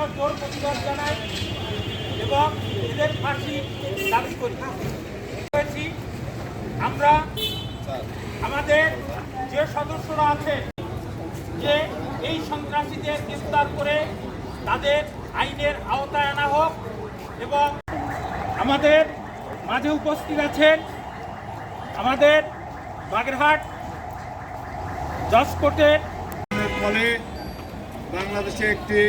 আমরা জোর প্রতিবাদ জানাই এবং এদের ফাঁসি দাবি করি। হয়েছি আমরা আমাদের যে সদস্যরা আছে, যে এই সন্ত্রাসীদের গ্রেফতার করে তাদের আইনের আওতায় আনা হোক এবং আমাদের মাঝে উপস্থিত আছেন আমাদের বাগেরহাট জজ কোর্টের ফলে বাংলাদেশে একটি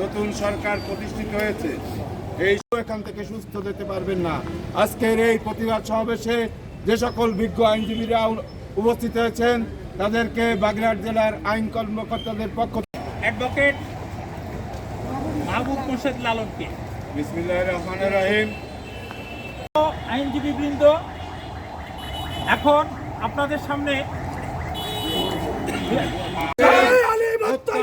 নতুন সরকার প্রতিষ্ঠিত হয়েছে এই এখান থেকে সুস্থ যেতে পারবেন না। আজকের এই প্রতিবাদ সমাবেশে যে সকল বিজ্ঞ আইনজীবীরা উপস্থিত হয়েছেন তাদেরকে বাগেরহাট জেলার আইন কর্মকর্তাদের পক্ষ অ্যাডভোকেট মাহবুব মোর্শেদ লালনকে বিসমিল্লাহ রহমান রহিম। আইনজীবী বৃন্দ এখন আপনাদের সামনে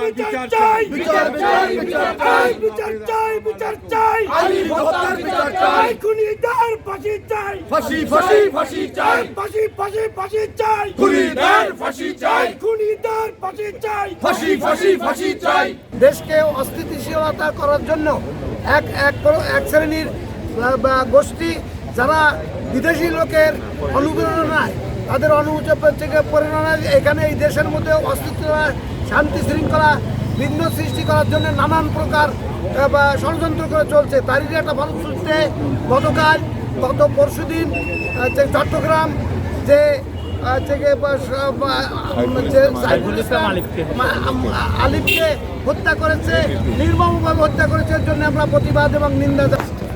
বিচার চাই বিচার চাই বিচার চাই বিচার চাই বিচার চাই। আলী হত্যার বিচার চাই। খুনিদের ফাঁসি চাই। ফাঁসি ফাঁসি ফাঁসি চাই। ফাঁসি ফাঁসি ফাঁসি চাই। খুনিদের ফাঁসি চাই। খুনিদের ফাঁসি চাই। ফাঁসি ফাঁসি ফাঁসি চাই। দেশকে অস্থিতিশীলতা করার জন্য এক এক এক শ্রেণির গোষ্ঠী যারা বিদেশি লোকের অনুপ্রেরণায় তাদের অনুপ্রেরণা থেকে প্রেরণায় এখানে এই দেশের মধ্যে অস্তিত্ব শান্তি শৃঙ্খলা বিঘ্ন সৃষ্টি করার জন্য নানান প্রকার বা ষড়যন্ত্র করে চলছে। তারই একটা ভালো ফলশ্রুতিতে গতকাল গত পরশু দিন চট্টগ্রাম যে স- যে আলিফকে হত্যা করেছে নির্মমভাবে হত্যা করেছে এর জন্য আমরা প্রতিবাদ এবং নিন্দা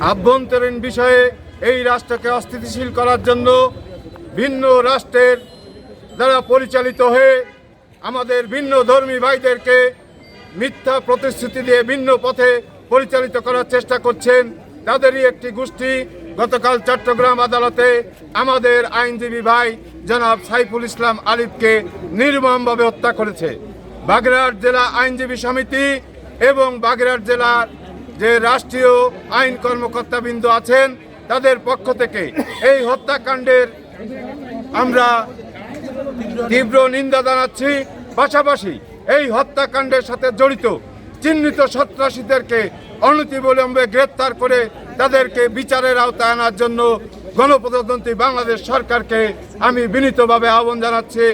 আভ্যন্তরীণ বিষয়ে এই রাষ্ট্রকে অস্থিতিশীল করার জন্য ভিন্ন রাষ্ট্রের দ্বারা পরিচালিত হয়ে আমাদের ভিন্ন ধর্মী ভাইদেরকে মিথ্যা প্রতিশ্রুতি দিয়ে ভিন্ন পথে পরিচালিত করার চেষ্টা করছেন। তাদেরই একটি গোষ্ঠী গতকাল চট্টগ্রাম আদালতে আমাদের আইনজীবী ভাই জনাব সাইফুল ইসলাম আলিফকে নির্মমভাবে হত্যা করেছে। বাগেরহাট জেলা আইনজীবী সমিতি এবং বাগেরহাট জেলার যে রাষ্ট্রীয় আইন কর্মকর্তাবৃন্দ আছেন, তাদের পক্ষ থেকে এই হত্যাকাণ্ডের আমরা তীব্র নিন্দা জানাচ্ছি। পাশাপাশি এই হত্যাকাণ্ডের সাথে জড়িত চিহ্নিত সন্ত্রাসীদেরকে অনতিবিলম্বে গ্রেপ্তার করে তাদেরকে বিচারের আওতায় আনার জন্য গণপ্রজাতন্ত্রী বাংলাদেশ সরকারকে আমি বিনীতভাবে আহ্বান জানাচ্ছি।